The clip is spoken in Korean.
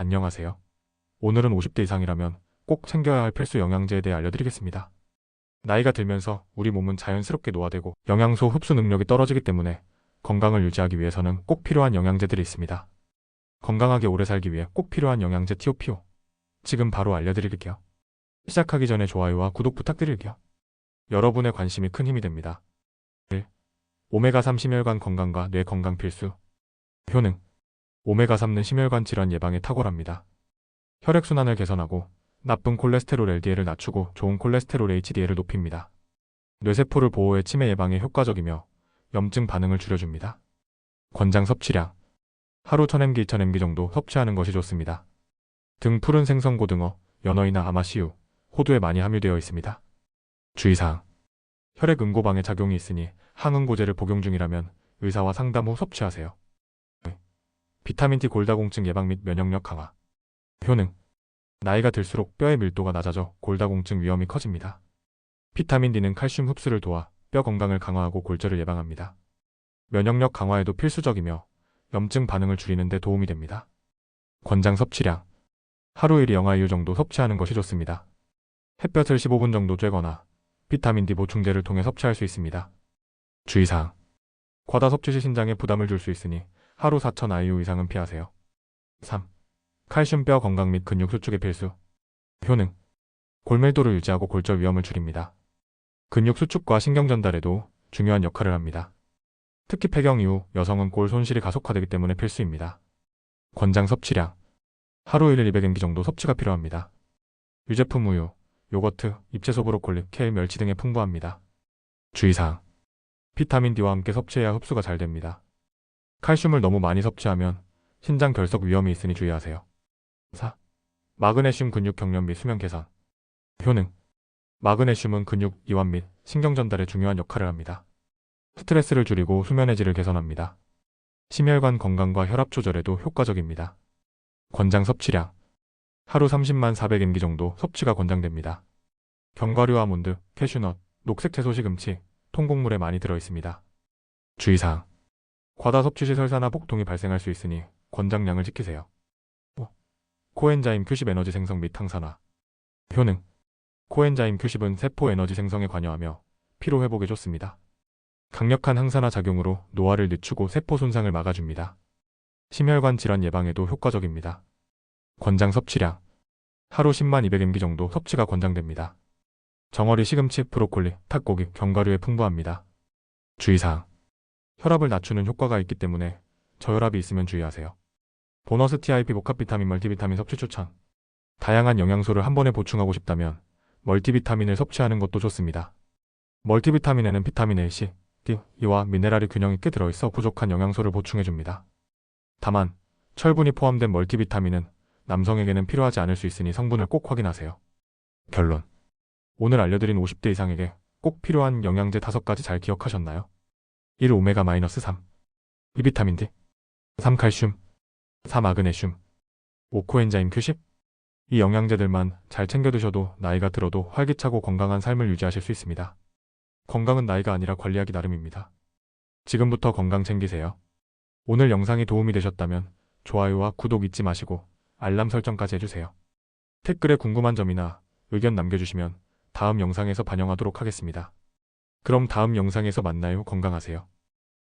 안녕하세요. 오늘은 50대 이상이라면 꼭 챙겨야 할 필수 영양제에 대해 알려드리겠습니다. 나이가 들면서 우리 몸은 자연스럽게 노화되고 영양소 흡수 능력이 떨어지기 때문에 건강을 유지하기 위해서는 꼭 필요한 영양제들이 있습니다. 건강하게 오래 살기 위해 꼭 필요한 영양제 티오피오. 지금 바로 알려드릴게요. 시작하기 전에 좋아요와 구독 부탁드릴게요. 여러분의 관심이 큰 힘이 됩니다. 1. 오메가3 심혈관 건강과 뇌 건강 필수. 효능. 오메가3는 심혈관 질환 예방에 탁월합니다. 혈액순환을 개선하고 나쁜 콜레스테롤 LDL을 낮추고 좋은 콜레스테롤 HDL을 높입니다. 뇌세포를 보호해 치매 예방에 효과적이며 염증 반응을 줄여줍니다. 권장 섭취량. 하루 1000mg, 2000mg 정도 섭취하는 것이 좋습니다. 등 푸른 생선 고등어, 연어이나 아마시우, 호두에 많이 함유되어 있습니다. 주의사항. 혈액 응고방해 작용이 있으니 항응고제를 복용 중이라면 의사와 상담 후 섭취하세요. 비타민D 골다공증 예방 및 면역력 강화. 효능. 나이가 들수록 뼈의 밀도가 낮아져 골다공증 위험이 커집니다. 비타민 D는 칼슘 흡수를 도와 뼈 건강을 강화하고 골절을 예방합니다. 면역력 강화에도 필수적이며 염증 반응을 줄이는 데 도움이 됩니다. 권장 섭취량. 하루 1 영하유 정도 섭취하는 것이 좋습니다. 햇볕을 15분 정도 쬐거나 비타민 D 보충제를 통해 섭취할 수 있습니다. 주의사항. 과다 섭취 시 신장에 부담을 줄 수 있으니 하루 4,000 IU 이상은 피하세요. 3. 칼슘 뼈 건강 및 근육 수축의 필수. 효능. 골밀도를 유지하고 골절 위험을 줄입니다. 근육 수축과 신경 전달에도 중요한 역할을 합니다. 특히 폐경 이후 여성은 골 손실이 가속화되기 때문에 필수입니다. 권장 섭취량. 하루 1일 200mg 정도 섭취가 필요합니다. 유제품 우유, 요거트, 입채소 브로콜리, 케일, 멸치 등에 풍부합니다. 주의사항. 비타민 D와 함께 섭취해야 흡수가 잘 됩니다. 칼슘을 너무 많이 섭취하면 신장 결석 위험이 있으니 주의하세요. 4. 마그네슘 근육 경련 및 수면 개선. 효능. 마그네슘은 근육 이완 및 신경 전달에 중요한 역할을 합니다. 스트레스를 줄이고 수면의 질을 개선합니다. 심혈관 건강과 혈압 조절에도 효과적입니다. 권장 섭취량. 하루 30만 400mg 정도 섭취가 권장됩니다. 견과류 아몬드, 캐슈넛, 녹색 채소 시금치, 통곡물에 많이 들어 있습니다. 주의사항. 과다 섭취 시 설사나 복통이 발생할 수 있으니 권장량을 지키세요. 5. 코엔자임 큐십 에너지 생성 및 항산화. 효능. 코엔자임 큐십은 세포 에너지 생성에 관여하며 피로 회복에 좋습니다. 강력한 항산화 작용으로 노화를 늦추고 세포 손상을 막아줍니다. 심혈관 질환 예방에도 효과적입니다. 권장 섭취량. 하루 10만 200mg 정도 섭취가 권장됩니다. 정어리 시금치, 브로콜리, 탁고기, 견과류에 풍부합니다. 주의사항. 혈압을 낮추는 효과가 있기 때문에 저혈압이 있으면 주의하세요. 보너스 TIP 복합 비타민 멀티비타민 섭취 추천. 다양한 영양소를 한 번에 보충하고 싶다면 멀티비타민을 섭취하는 것도 좋습니다. 멀티비타민에는 비타민 A, C, D, E와 미네랄이 균형 있게 들어있어 부족한 영양소를 보충해줍니다. 다만 철분이 포함된 멀티비타민은 남성에게는 필요하지 않을 수 있으니 성분을 꼭 확인하세요. 결론. 오늘 알려드린 50대 이상에게 꼭 필요한 영양제 5가지 잘 기억하셨나요? 1. 오메가-3 2. 비타민 D 3. 칼슘 4. 마그네슘 5. 코엔자임 큐십 이 영양제들만 잘 챙겨 드셔도 나이가 들어도 활기차고 건강한 삶을 유지하실 수 있습니다. 건강은 나이가 아니라 관리하기 나름입니다. 지금부터 건강 챙기세요. 오늘 영상이 도움이 되셨다면 좋아요와 구독 잊지 마시고 알람 설정까지 해주세요. 댓글에 궁금한 점이나 의견 남겨주시면 다음 영상에서 반영하도록 하겠습니다. 그럼 다음 영상에서 만나요. 건강하세요.